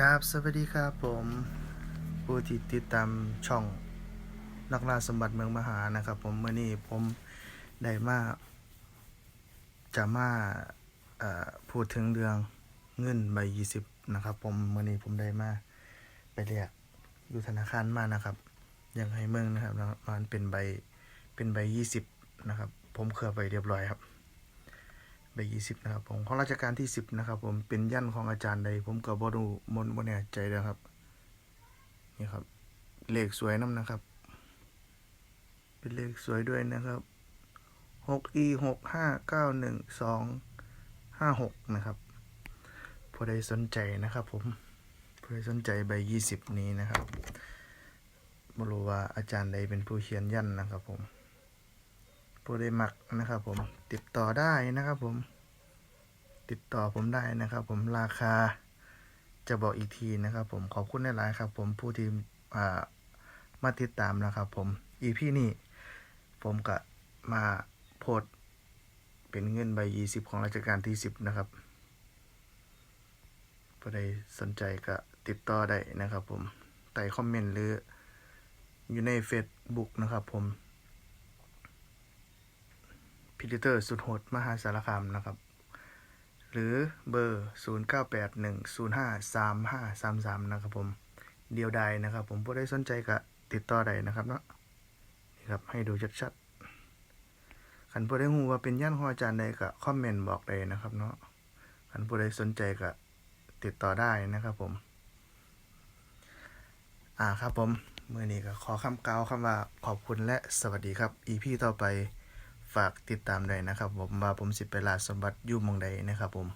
ครับสวัสดีครับผมผู้ที่ติดตามช่องนักล่าสมบัติเมืองมหานะครับ ผมเมื่อนี้ผมได้มาจะมาพูดถึงเรื่องเงินใบยี่สิบนะครับ ผมเมื่อนี้ผมได้มาไปเรียกอยู่ธนาคารมานะครับยังให้เมืองนะครับมันเป็นใบเป็นใบยี่สิบนะครับ ผมเคลือไปเรียบร้อยครับ ใบยี่สิบนะครับผมของราชการที่สิบนะครับ ผมเป็นยันของอาจารย์ใด ผมก็บ่รู้มนบ่แน่ใจเลยครับนี่ครับเลขสวยน้ำนะครับ เป็นเลขสวยด้วยนะครับหกอีหกห้าเก้าหนึ่งสองห้าหกนะครับผู้ใดสนใจนะครับ ผมผู้ใดสนใจใบยี่สิบนี้นะครับไม่รู้ว่าอาจารย์ใดเป็นผู้เขียนยันนะครับผม ผู้ใดมักนะครับ ผมติดต่อได้นะครับ ผม ติดต่อผมได้นะครับ ผมราคาจะบอกอีกทีนะครับ ผมขอบคุณหลายๆครับ ผมผู้ที่มาติดตามนะครับ ผมอีพี่นี้ผมก็มาโพสเป็นเงินใบยี่สิบของราชการที่สิบนะครับผู้ใดสนใจก็ติดต่อได้นะครับ ผมใต้คอมเมนต์หรืออยู่ใน Facebook นะครับ ผม พิลิเตอร์สุดโหดมหาสารคามนะครับ หรือเบอร์ 0981053533 นะครับผม เดียวใดนะครับผมผู้ใดสนใจก็ติดต่อได้นะครับเนาะนี่ครับให้ดูชัดๆขันผู้ใดหูว่าเป็นย่านของอาจารย์ใดก็คอมเมนต์บอกเลยนะครับเนาะขันผู้ใดสนใจก็ติดต่อได้นะครับผม อ่าครับผมเมื่อนี้ก็ขอคำกล่าวคำว่าขอบคุณและสวัสดีครับ EP ต่อไป ฝากติดตามด้วยนะครับ ผมว่าผมสิไปลาสมบัติอยู่มองใดนะครับ ผม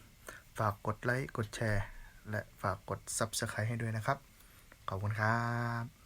ฝากกดไลค์กดแชร์ และฝากกด Subscribe ให้ด้วยนะครับ ขอบคุณครับ